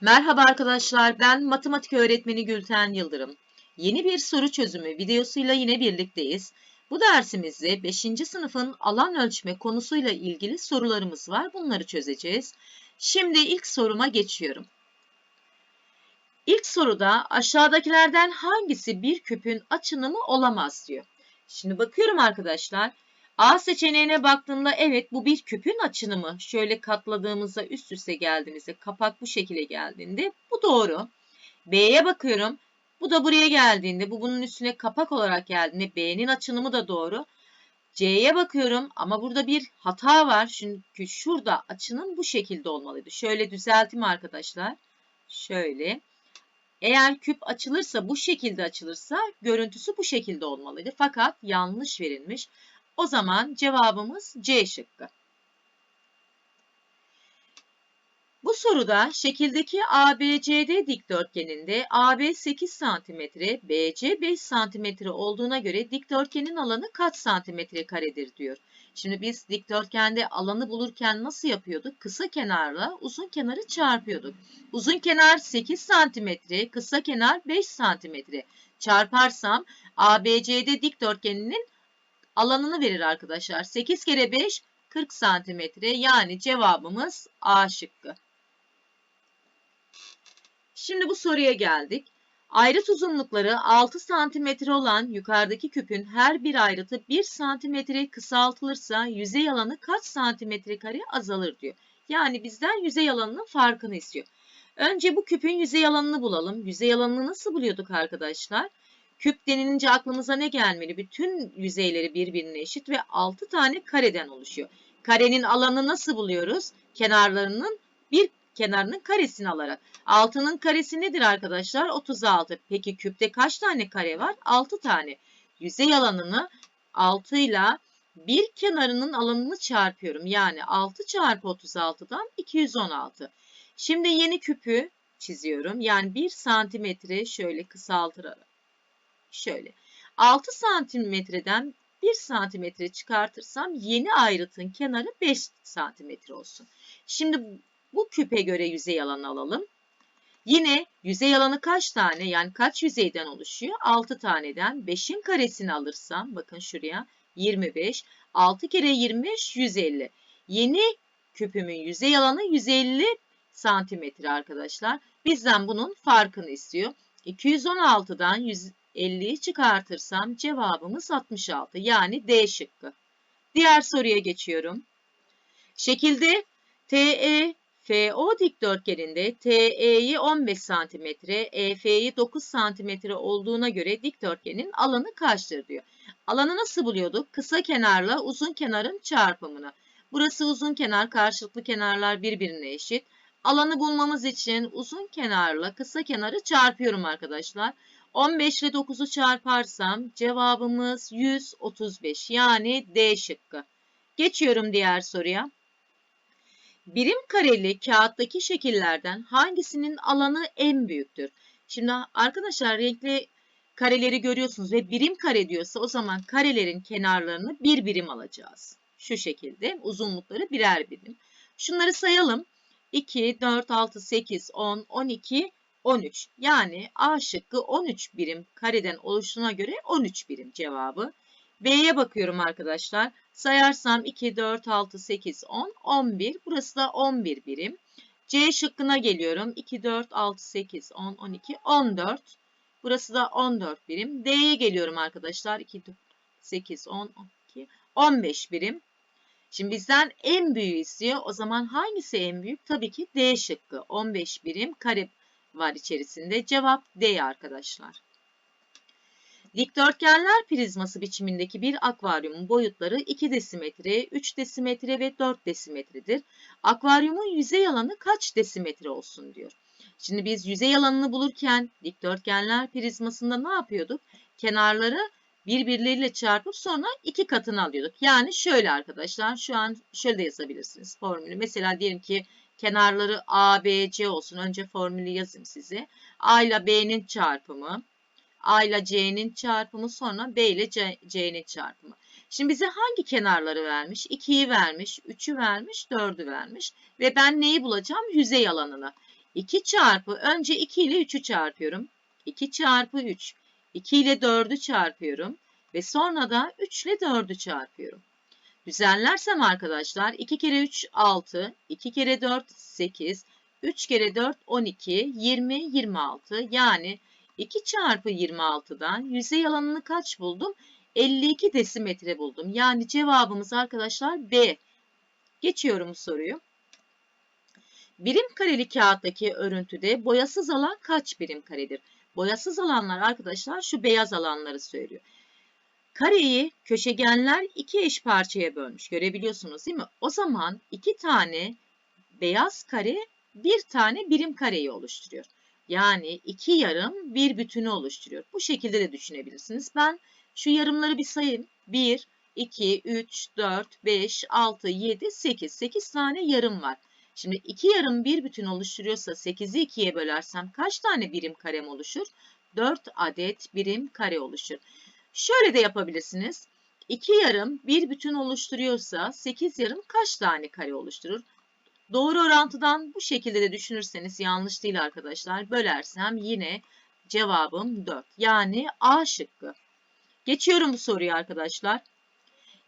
Merhaba arkadaşlar, ben matematik öğretmeni Gülten Yıldırım. Yeni bir soru çözümü videosuyla yine birlikteyiz. Bu dersimizde 5. sınıfın alan ölçme konusuyla ilgili sorularımız var. Bunları çözeceğiz. Şimdi ilk soruma geçiyorum. İlk soruda aşağıdakilerden hangisi bir küpün açınımı olamaz diyor. Şimdi bakıyorum arkadaşlar. A seçeneğine baktığımda evet bu bir küpün açınımı. Şöyle katladığımızda üst üste geldiğimizde kapak bu şekilde geldiğinde bu doğru. B'ye bakıyorum. Bu da buraya geldiğinde bu bunun üstüne kapak olarak geldiğinde B'nin açınımı da doğru. C'ye bakıyorum ama burada bir hata var. Çünkü şurada açının bu şekilde olmalıydı. Şöyle düzelteyim arkadaşlar. Şöyle. Eğer küp açılırsa bu şekilde açılırsa görüntüsü bu şekilde olmalıydı. Fakat yanlış verilmiş. O zaman cevabımız C şıkkı. Bu soruda şekildeki ABCD dikdörtgeninde AB 8 cm, BC 5 cm olduğuna göre dikdörtgenin alanı kaç santimetre karedir diyor. Şimdi biz dikdörtgende alanı bulurken nasıl yapıyorduk? Kısa kenarla uzun kenarı çarpıyorduk. Uzun kenar 8 cm, kısa kenar 5 cm. Çarparsam ABCD dikdörtgeninin alanını verir arkadaşlar. 8 kere 5 40 santimetre yani cevabımız A şıkkı. Şimdi bu soruya geldik. Ayrıt uzunlukları 6 santimetre olan yukarıdaki küpün her bir ayrıtı 1 santimetre kısaltılırsa yüzey alanı kaç santimetre kare azalır diyor. Yani bizden yüzey alanının farkını istiyor. Önce bu küpün yüzey alanını bulalım. Yüzey alanını nasıl buluyorduk arkadaşlar? Küp denilince aklımıza ne gelmeli? Bütün yüzeyleri birbirine eşit ve 6 tane kareden oluşuyor. Karenin alanı nasıl buluyoruz? Kenarlarının bir kenarının karesini alarak. 6'nın karesi nedir arkadaşlar? 36. Peki küpte kaç tane kare var? 6 tane. Yüzey alanını 6 ile bir kenarının alanını çarpıyorum. Yani 6 çarpı 36'dan 216. Şimdi yeni küpü çiziyorum. Yani 1 santimetre şöyle kısaltırarak şöyle. 6 santimetreden 1 santimetre çıkartırsam yeni ayrıtın kenarı 5 santimetre olsun. Şimdi bu küpe göre yüzey alanı alalım. Yine yüzey alanı kaç tane yani kaç yüzeyden oluşuyor? 6 taneden 5'in karesini alırsam bakın şuraya 25. 6 kere 25 150. Yeni küpümün yüzey alanı 150 santimetre arkadaşlar. Bizden bunun farkını istiyor. 216'dan 150'yi çıkartırsam cevabımız 66. Yani D şıkkı. Diğer soruya geçiyorum. Şekilde TE FO dikdörtgeninde TE'yi 15 cm, EF'yi 9 cm olduğuna göre dikdörtgenin alanı kaçtır diyor. Alanı nasıl buluyorduk? Kısa kenarla uzun kenarın çarpımını. Burası uzun kenar, karşılıklı kenarlar birbirine eşit. Alanı bulmamız için uzun kenarla kısa kenarı çarpıyorum arkadaşlar. 15 ile 9'u çarparsam cevabımız 135 yani D şıkkı. Geçiyorum diğer soruya. Birim kareli kağıttaki şekillerden hangisinin alanı en büyüktür? Şimdi arkadaşlar renkli kareleri görüyorsunuz ve birim kare diyorsa o zaman karelerin kenarlarını bir birim alacağız. Şu şekilde uzunlukları birer birim. Şunları sayalım. 2, 4, 6, 8, 10, 12, 13. Yani A şıkkı 13 birim kareden oluşuna göre 13 birim cevabı. B'ye bakıyorum arkadaşlar. Sayarsam 2, 4, 6, 8, 10, 11. Burası da 11 birim. C şıkkına geliyorum. 2, 4, 6, 8, 10, 12, 14. Burası da 14 birim. D'ye geliyorum arkadaşlar. 2, 4, 8, 10, 12, 15 birim. Şimdi bizden en büyüğü istiyor. O zaman hangisi en büyük? Tabii ki D şıkkı. 15 birim kare var içerisinde. Cevap D arkadaşlar. Dikdörtgenler prizması biçimindeki bir akvaryumun boyutları 2 desimetre, 3 desimetre ve 4 desimetredir. Akvaryumun yüzey alanı kaç desimetre olsun diyor. Şimdi biz yüzey alanını bulurken dikdörtgenler prizmasında ne yapıyorduk? Kenarları birbirleriyle çarpıp sonra iki katını alıyorduk. Yani şöyle arkadaşlar şu an şöyle de yazabilirsiniz formülü. Mesela diyelim ki kenarları A, B, C olsun. Önce formülü yazayım size. A ile B'nin çarpımı A ile C'nin çarpımı sonra B ile C'nin çarpımı. Şimdi bize hangi kenarları vermiş? 2'yi vermiş, 3'ü vermiş, 4'ü vermiş. Ve ben neyi bulacağım? Yüzey alanını. 2 çarpı önce 2 ile 3'ü çarpıyorum. 2 çarpı 3. 2 ile 4'ü çarpıyorum. Ve sonra da 3 ile 4'ü çarpıyorum. Düzenlersem arkadaşlar 2 kere 3 6, 2 kere 4 8, 3 kere 4 12, 20 26 yani 2 çarpı 26'dan yüzey alanını kaç buldum? 52 desimetre buldum. Yani cevabımız arkadaşlar B. Geçiyorum soruyu. Birim kareli kağıttaki örüntüde boyasız alan kaç birim karedir? Boyasız alanlar arkadaşlar şu beyaz alanları söylüyor. Kareyi köşegenler iki eş parçaya bölmüş. Görebiliyorsunuz değil mi? O zaman iki tane beyaz kare bir tane birim kareyi oluşturuyor. Yani iki yarım bir bütünü oluşturuyor. Bu şekilde de düşünebilirsiniz. Ben şu yarımları bir sayayım. 1, 2, 3, 4, 5, 6, 7, 8. 8 tane yarım var. Şimdi iki yarım bir bütün oluşturuyorsa 8'i 2'ye bölersem kaç tane birim karem oluşur? 4 adet birim kare oluşur. Şöyle de yapabilirsiniz. 2 yarım bir bütün oluşturuyorsa 8 yarım kaç tane kare oluşturur? Doğru orantıdan bu şekilde de düşünürseniz yanlış değil arkadaşlar. Bölersem yine cevabım 4. Yani A şıkkı. Geçiyorum bu soruyu arkadaşlar.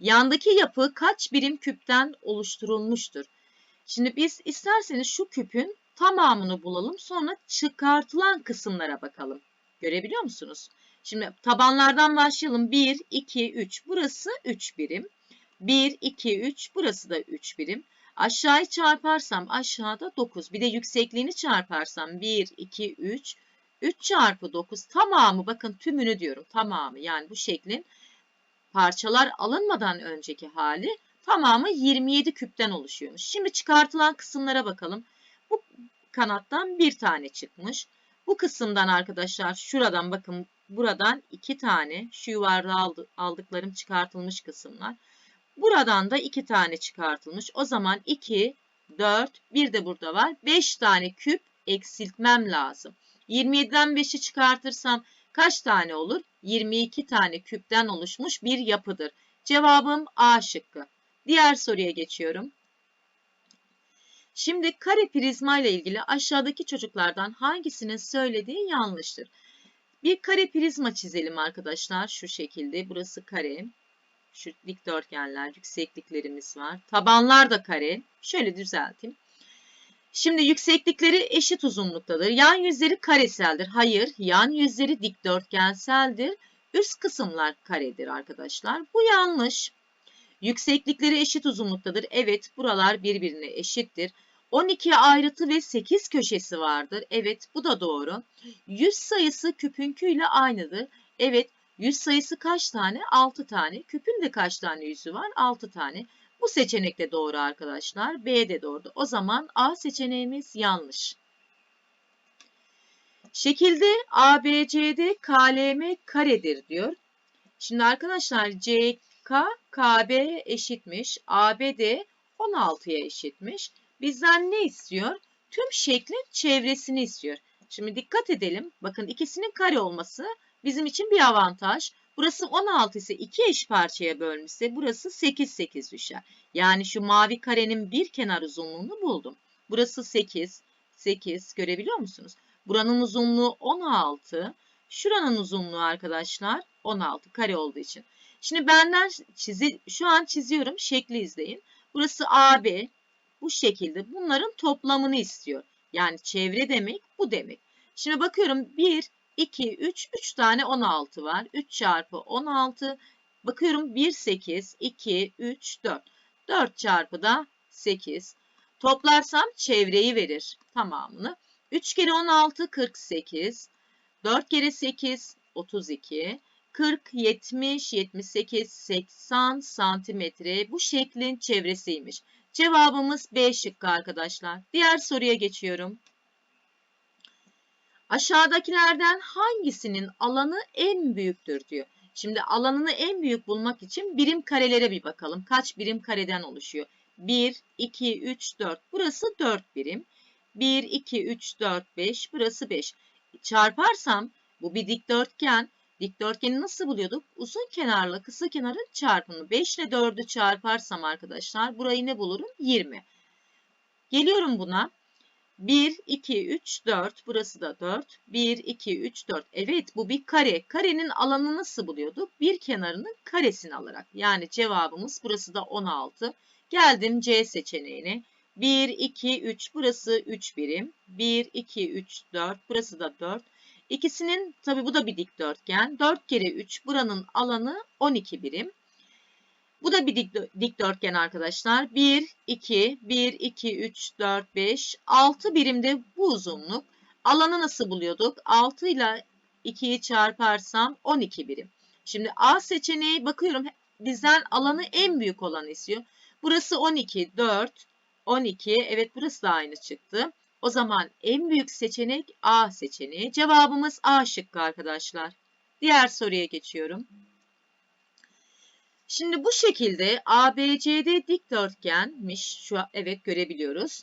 Yandaki yapı kaç birim küpten oluşturulmuştur? Şimdi biz isterseniz şu küpün tamamını bulalım sonra çıkartılan kısımlara bakalım. Görebiliyor musunuz? Şimdi tabanlardan başlayalım. 1, 2, 3. Burası 3 birim. 1, 2, 3. Burası da 3 birim. Aşağıyı çarparsam aşağıda 9. Bir de yüksekliğini çarparsam 1, 2, 3. 3 çarpı 9 tamamı bakın tümünü diyorum tamamı yani bu şeklin parçalar alınmadan önceki hali tamamı 27 küpten oluşuyormuş. Şimdi çıkartılan kısımlara bakalım. Bu kanattan bir tane çıkmış. Bu kısımdan arkadaşlar şuradan bakın buradan iki tane şu yuvarlağı aldıklarım çıkartılmış kısımlar. Buradan da iki tane çıkartılmış. O zaman 2, 4, bir de burada var. 5 tane küp eksiltmem lazım. 27'den 5'i çıkartırsam kaç tane olur? 22 tane küpten oluşmuş bir yapıdır. Cevabım A şıkkı. Diğer soruya geçiyorum. Şimdi kare prizma ile ilgili aşağıdaki çocuklardan hangisinin söylediği yanlıştır? Bir kare prizma çizelim arkadaşlar. Şu şekilde. Burası kare. Şu dikdörtgenler, yüksekliklerimiz var. Tabanlar da kare. Şöyle düzelteyim. Şimdi yükseklikleri eşit uzunluktadır. Yan yüzleri kareseldir. Hayır, yan yüzleri dikdörtgenseldir. Üst kısımlar karedir arkadaşlar. Bu yanlış. Yükseklikleri eşit uzunluktadır. Evet, buralar birbirine eşittir. 12 ayrıtı ve 8 köşesi vardır. Evet, bu da doğru. 100 sayısı küpünküyle aynıdır. Evet, 100 sayısı kaç tane? 6 tane. Küpün de kaç tane yüzü var? 6 tane. Bu seçenek de doğru arkadaşlar. B de doğru. O zaman A seçeneğimiz yanlış. Şekilde ABCD KLM karedir diyor. Şimdi arkadaşlar CK KB eşitmiş. ABD 16'ya eşitmiş. Bizden ne istiyor? Tüm şeklin çevresini istiyor. Şimdi dikkat edelim. Bakın ikisinin kare olması bizim için bir avantaj. Burası 16 ise iki eş parçaya bölmüşse burası 8 8 düşer. Yani şu mavi karenin bir kenar uzunluğunu buldum. Burası 8 8 görebiliyor musunuz? Buranın uzunluğu 16. Şuranın uzunluğu arkadaşlar 16 kare olduğu için. Şimdi benden çizi, şu an çiziyorum. Şekli izleyin. Burası AB. Bu şekilde bunların toplamını istiyor. Yani çevre demek bu demek. Şimdi bakıyorum 1, 2, 3, 3 tane 16 var. 3 çarpı 16. Bakıyorum 1, 8, 2, 3, 4. 4 çarpı da 8. Toplarsam çevreyi verir tamamını. 3 kere 16, 48. 4 kere 8, 32. 40, 70, 78, 80 santimetre bu şeklin çevresiymiş. Cevabımız B şıkkı arkadaşlar. Diğer soruya geçiyorum. Aşağıdakilerden hangisinin alanı en büyüktür diyor. Şimdi alanını en büyük bulmak için birim karelere bir bakalım. Kaç birim kareden oluşuyor? 1, 2, 3, 4. Burası 4 birim. 1, 2, 3, 4, 5. Burası 5. Çarparsam bu bir dikdörtgen. Dikdörtgeni nasıl buluyorduk? Uzun kenarla kısa kenarın çarpımı. 5 ile 4'ü çarparsam arkadaşlar burayı ne bulurum? 20. Geliyorum buna. 1, 2, 3, 4. Burası da 4. 1, 2, 3, 4. Evet bu bir kare. Karenin alanını nasıl buluyorduk? Bir kenarının karesini alarak. Yani cevabımız burası da 16. Geldim C seçeneğine. 1, 2, 3. Burası 3 birim. 1, 2, 3, 4. Burası da 4. İkisinin tabi bu da bir dikdörtgen. 4 kere 3 buranın alanı 12 birim. Bu da bir dikdörtgen arkadaşlar. 1, 2, 1, 2, 3, 4, 5, 6 birimde bu uzunluk. Alanı nasıl buluyorduk? 6 ile 2'yi çarparsam 12 birim. Şimdi A seçeneği bakıyorum bizden alanı en büyük olan istiyor. Burası 12, 4, 12. Evet burası da aynı çıktı. O zaman en büyük seçenek A seçeneği. Cevabımız A şıkkı arkadaşlar. Diğer soruya geçiyorum. Şimdi bu şekilde ABCD dikdörtgenmiş. Şu evet görebiliyoruz.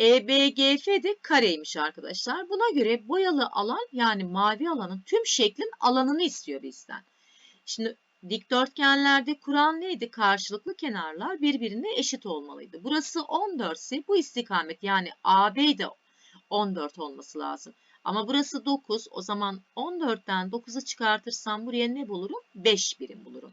EBGF de kareymiş arkadaşlar. Buna göre boyalı alan yani mavi alanın tüm şeklin alanını istiyor bizden. Şimdi dikdörtgenlerde kural neydi? Karşılıklı kenarlar birbirine eşit olmalıydı. Burası 14 ise bu istikamet yani AB de 14 olması lazım. Ama burası 9 o zaman 14'ten 9'u çıkartırsam buraya ne bulurum? 5 birim bulurum.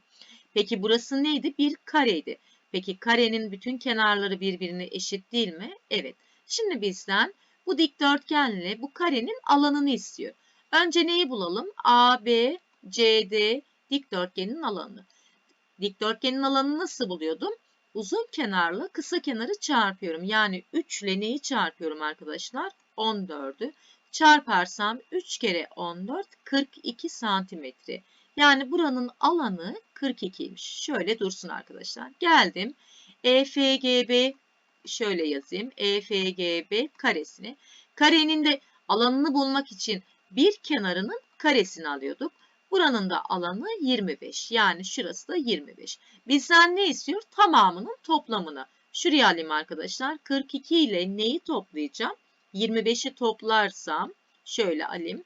Peki burası neydi? Bir kareydi. Peki karenin bütün kenarları birbirine eşit değil mi? Evet. Şimdi bizden bu dikdörtgenle bu karenin alanını istiyor. Önce neyi bulalım? A, B, C, D dikdörtgenin alanını. Dikdörtgenin alanını nasıl buluyordum? Uzun kenarla kısa kenarı çarpıyorum. Yani 3 ile neyi çarpıyorum arkadaşlar? 14'ü. Çarparsam 3 kere 14 42 santimetre. Yani buranın alanı 42'ymiş. Şöyle dursun arkadaşlar. Geldim. EFGB şöyle yazayım. EFGB karesini. Karenin de alanını bulmak için bir kenarının karesini alıyorduk. Buranın da alanı 25. Yani şurası da 25. Bizden ne istiyor? Tamamının toplamını. Şuraya alayım arkadaşlar. 42 ile neyi toplayacağım? 25'i toplarsam şöyle alayım.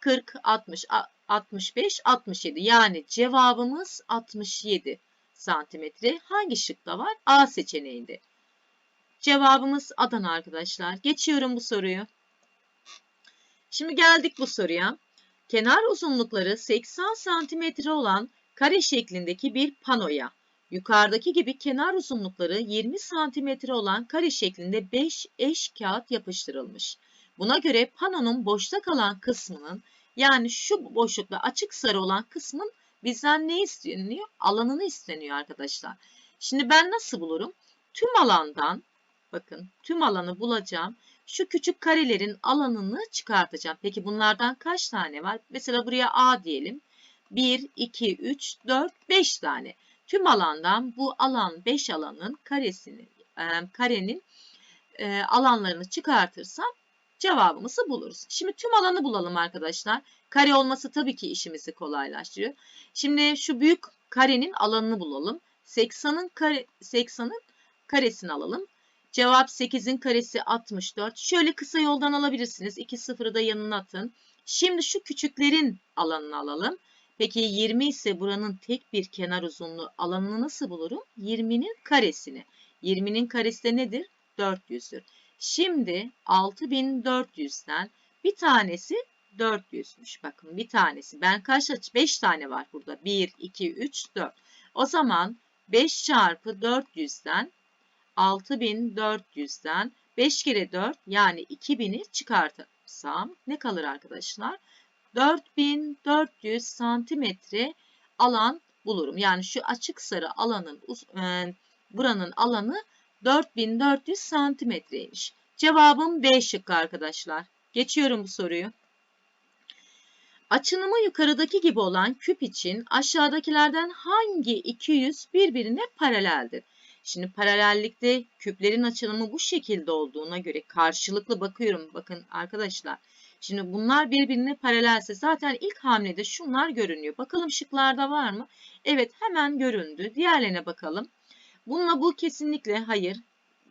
40, 60, 65, 67. Yani cevabımız 67 santimetre. Hangi şıkta var? A seçeneğinde. Cevabımız Adana arkadaşlar. Geçiyorum bu soruyu. Şimdi geldik bu soruya. Kenar uzunlukları 80 santimetre olan kare şeklindeki bir panoya yukarıdaki gibi kenar uzunlukları 20 santimetre olan kare şeklinde 5 eş kağıt yapıştırılmış. Buna göre panonun boşta kalan kısmının yani şu boşlukta açık sarı olan kısmın bizden ne isteniyor? Alanını isteniyor arkadaşlar. Şimdi ben nasıl bulurum? Tüm alandan bakın tüm alanı bulacağım. Şu küçük karelerin alanını çıkartacağım. Peki bunlardan kaç tane var? Mesela buraya A diyelim. 1, 2, 3, 4, 5 tane. Tüm alandan bu alan 5 alanın karesini, e, karenin e, alanlarını çıkartırsam cevabımızı buluruz. Şimdi tüm alanı bulalım arkadaşlar. Kare olması tabii ki işimizi kolaylaştırıyor. Şimdi şu büyük karenin alanını bulalım. 80'ın kare, 80'ın karesini alalım. Cevap 8'in karesi 64. Şöyle kısa yoldan alabilirsiniz. 2 sıfırı da yanına atın. Şimdi şu küçüklerin alanını alalım. Peki 20 ise buranın tek bir kenar uzunluğu alanını nasıl bulurum? 20'nin karesini. 20'nin karesi de nedir? 400'dür. Şimdi 6400'den bir tanesi 400'müş. Bakın bir tanesi. Ben kaç aç? 5 tane var burada. 1, 2, 3, 4. O zaman 5 çarpı 400'den 6400'den 5 kere 4 yani 2000'i çıkartırsam ne kalır arkadaşlar? 4400 santimetre alan bulurum. Yani şu açık sarı alanın e, buranın alanı 4400 santimetreymiş. Cevabım B şıkkı arkadaşlar. Geçiyorum bu soruyu. Açınımı yukarıdaki gibi olan küp için aşağıdakilerden hangi iki yüz birbirine paraleldir? Şimdi paralellikte küplerin açılımı bu şekilde olduğuna göre karşılıklı bakıyorum. Bakın arkadaşlar. Şimdi bunlar birbirine paralelse zaten ilk hamlede şunlar görünüyor. Bakalım şıklarda var mı? Evet hemen göründü. Diğerlerine bakalım. Bununla bu kesinlikle hayır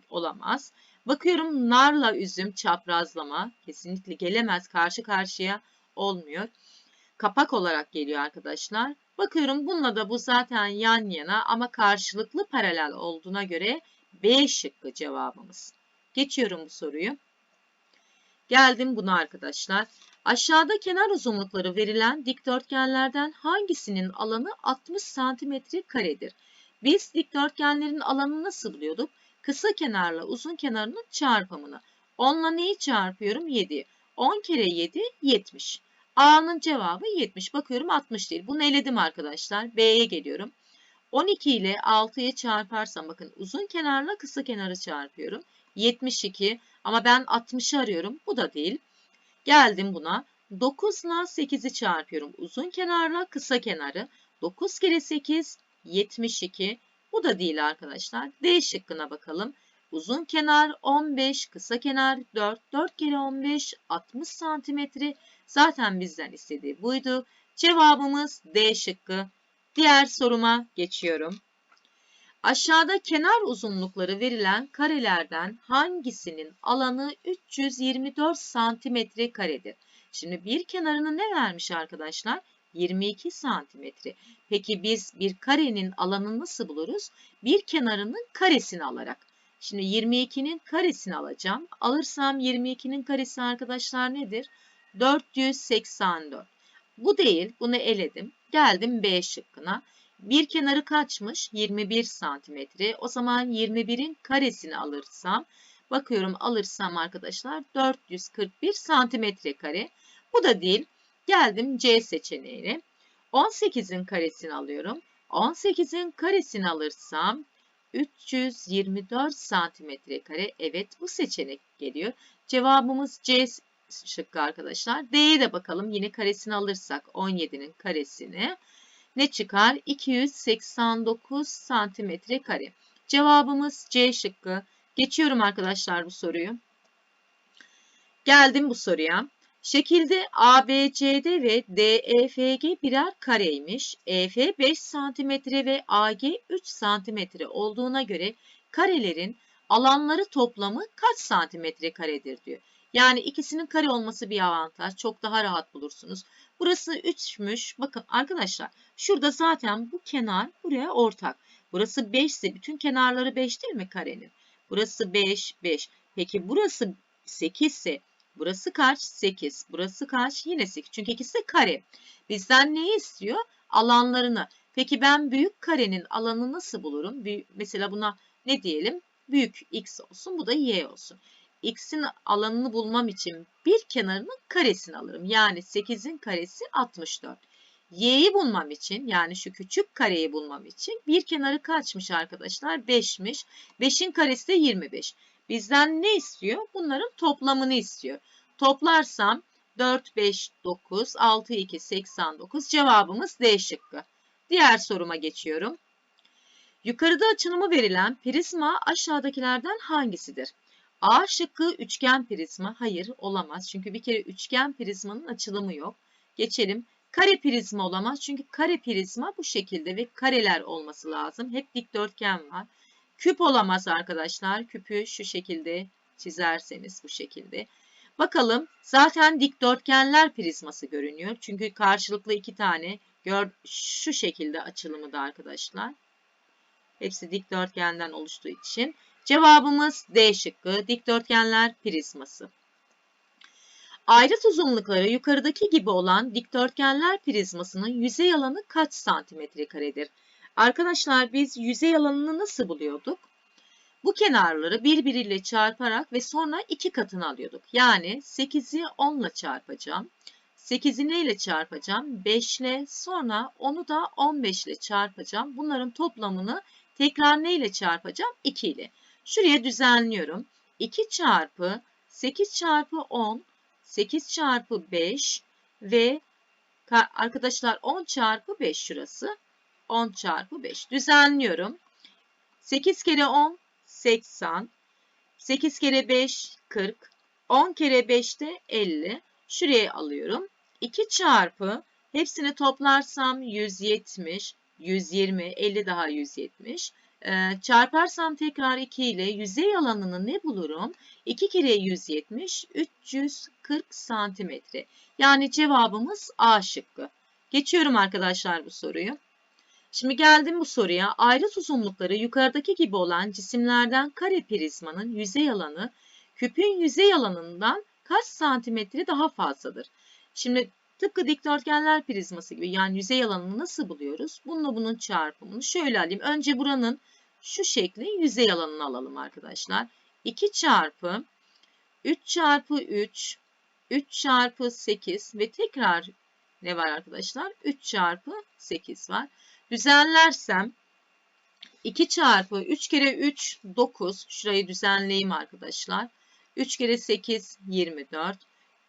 olamaz. Bakıyorum narla üzüm çaprazlama kesinlikle gelemez karşı karşıya olmuyor. Kapak olarak geliyor arkadaşlar. Bakıyorum bununla da bu zaten yan yana ama karşılıklı paralel olduğuna göre B şıkkı cevabımız. Geçiyorum bu soruyu. Geldim buna arkadaşlar. Aşağıda kenar uzunlukları verilen dikdörtgenlerden hangisinin alanı 60 santimetre karedir? Biz dikdörtgenlerin alanını nasıl buluyorduk? Kısa kenarla uzun kenarının çarpımını. 10 ile neyi çarpıyorum? 7. 10 kere 7 70. A'nın cevabı 70. Bakıyorum 60 değil. Bunu eledim arkadaşlar. B'ye geliyorum. 12 ile 6'yı çarparsam bakın uzun kenarla kısa kenarı çarpıyorum. 72 ama ben 60'ı arıyorum. Bu da değil. Geldim buna. 9 ile 8'i çarpıyorum. Uzun kenarla kısa kenarı. 9 kere 8 72. Bu da değil arkadaşlar. D şıkkına bakalım. Uzun kenar 15, kısa kenar 4. 4 kere 15 60 santimetre. Zaten bizden istediği buydu. Cevabımız D şıkkı. Diğer soruma geçiyorum. Aşağıda kenar uzunlukları verilen karelerden hangisinin alanı 324 santimetre karedir? Şimdi bir kenarını ne vermiş arkadaşlar? 22 santimetre. Peki biz bir karenin alanını nasıl buluruz? Bir kenarının karesini alarak. Şimdi 22'nin karesini alacağım. Alırsam 22'nin karesi arkadaşlar nedir? 484. Bu değil. Bunu eledim. Geldim B şıkkına. Bir kenarı kaçmış? 21 santimetre. O zaman 21'in karesini alırsam, bakıyorum alırsam arkadaşlar 441 santimetre kare. Bu da değil. Geldim C seçeneğine. 18'in karesini alıyorum. 18'in karesini alırsam 324 santimetre kare. Evet bu seçenek geliyor. Cevabımız C şıkkı arkadaşlar. D'ye de bakalım. Yine karesini alırsak 17'nin karesini ne çıkar? 289 santimetre kare. Cevabımız C şıkkı. Geçiyorum arkadaşlar bu soruyu. Geldim bu soruya. Şekilde ABCD ve DEFG birer kareymiş. EF 5 cm ve AG 3 cm olduğuna göre karelerin alanları toplamı kaç santimetre karedir diyor. Yani ikisinin kare olması bir avantaj. Çok daha rahat bulursunuz. Burası 3'müş. Bakın arkadaşlar şurada zaten bu kenar buraya ortak. Burası 5 ise bütün kenarları 5 değil mi karenin? Burası 5, 5. Peki burası 8 ise burası kaç? 8. Burası kaç? Yine 8. Çünkü ikisi kare. Bizden neyi istiyor? Alanlarını. Peki ben büyük karenin alanını nasıl bulurum? Mesela buna ne diyelim? Büyük x olsun. Bu da y olsun x'in alanını bulmam için bir kenarının karesini alırım. Yani 8'in karesi 64. y'yi bulmam için yani şu küçük kareyi bulmam için bir kenarı kaçmış arkadaşlar? 5'miş. 5'in karesi de 25. Bizden ne istiyor? Bunların toplamını istiyor. Toplarsam 4, 5, 9, 6, 2, 89 cevabımız D şıkkı. Diğer soruma geçiyorum. Yukarıda açılımı verilen prizma aşağıdakilerden hangisidir? A şıkkı üçgen prizma. Hayır olamaz. Çünkü bir kere üçgen prizmanın açılımı yok. Geçelim. Kare prizma olamaz. Çünkü kare prizma bu şekilde ve kareler olması lazım. Hep dikdörtgen var. Küp olamaz arkadaşlar. Küpü şu şekilde çizerseniz bu şekilde. Bakalım zaten dikdörtgenler prizması görünüyor. Çünkü karşılıklı iki tane gör şu şekilde açılımı da arkadaşlar. Hepsi dikdörtgenden oluştuğu için. Cevabımız D şıkkı dikdörtgenler prizması. Ayrıt uzunlukları yukarıdaki gibi olan dikdörtgenler prizmasının yüzey alanı kaç santimetre karedir? Arkadaşlar biz yüzey alanını nasıl buluyorduk? Bu kenarları birbiriyle çarparak ve sonra iki katını alıyorduk. Yani 8'i 10 ile çarpacağım. 8'i ne ile çarpacağım? 5 ile sonra 10'u da 15 ile çarpacağım. Bunların toplamını tekrar ne ile çarpacağım? 2 ile. Şuraya düzenliyorum. 2 çarpı 8 çarpı 10, 8 çarpı 5 ve arkadaşlar 10 çarpı 5 şurası. 10 çarpı 5. Düzenliyorum. 8 kere 10 80. 8 kere 5 40. 10 kere 5 de 50. Şuraya alıyorum. 2 çarpı hepsini toplarsam 170, 120, 50 daha 170. Çarparsam tekrar 2 ile yüzey alanını ne bulurum? 2 kere 170, 340 santimetre. Yani cevabımız A şıkkı. Geçiyorum arkadaşlar bu soruyu. Şimdi geldim bu soruya. Ayrıt uzunlukları yukarıdaki gibi olan cisimlerden kare prizmanın yüzey alanı küpün yüzey alanından kaç santimetre daha fazladır? Şimdi tıpkı dikdörtgenler prizması gibi yani yüzey alanını nasıl buluyoruz? Bununla bunun çarpımını şöyle alayım. Önce buranın şu şeklin yüzey alanını alalım arkadaşlar. 2 çarpı 3 çarpı 3 3 çarpı 8 ve tekrar ne var arkadaşlar? 3 çarpı 8 var. Düzenlersem 2 çarpı 3 kere 3 9. Şurayı düzenleyeyim arkadaşlar. 3 kere 8 24.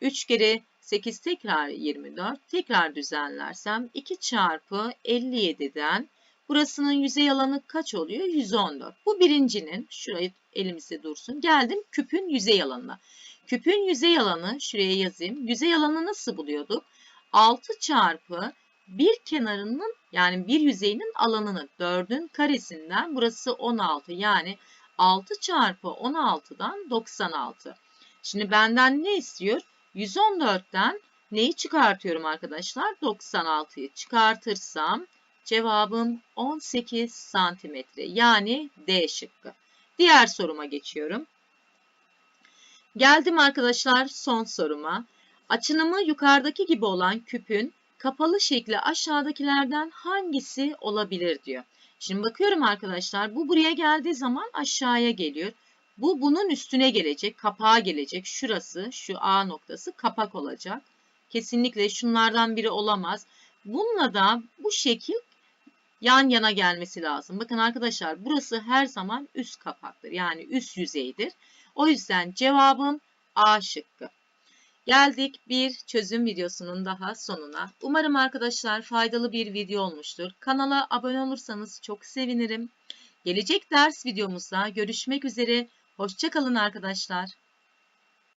3 kere 8 tekrar 24. Tekrar düzenlersem 2 çarpı 57'den burasının yüzey alanı kaç oluyor? 114. Bu birincinin şurayı elimizde dursun. Geldim küpün yüzey alanına. Küpün yüzey alanı şuraya yazayım. Yüzey alanı nasıl buluyorduk? 6 çarpı bir kenarının yani bir yüzeyinin alanını 4'ün karesinden burası 16 yani 6 çarpı 16'dan 96. Şimdi benden ne istiyor? 114'ten neyi çıkartıyorum arkadaşlar? 96'yı çıkartırsam cevabım 18 santimetre yani D şıkkı. Diğer soruma geçiyorum. Geldim arkadaşlar son soruma. Açınımı yukarıdaki gibi olan küpün kapalı şekli aşağıdakilerden hangisi olabilir diyor. Şimdi bakıyorum arkadaşlar bu buraya geldiği zaman aşağıya geliyor. Bu bunun üstüne gelecek, kapağa gelecek. Şurası, şu A noktası kapak olacak. Kesinlikle şunlardan biri olamaz. Bununla da bu şekil yan yana gelmesi lazım. Bakın arkadaşlar burası her zaman üst kapaktır. Yani üst yüzeydir. O yüzden cevabım A şıkkı. Geldik bir çözüm videosunun daha sonuna. Umarım arkadaşlar faydalı bir video olmuştur. Kanala abone olursanız çok sevinirim. Gelecek ders videomuzda görüşmek üzere. Hoşçakalın arkadaşlar.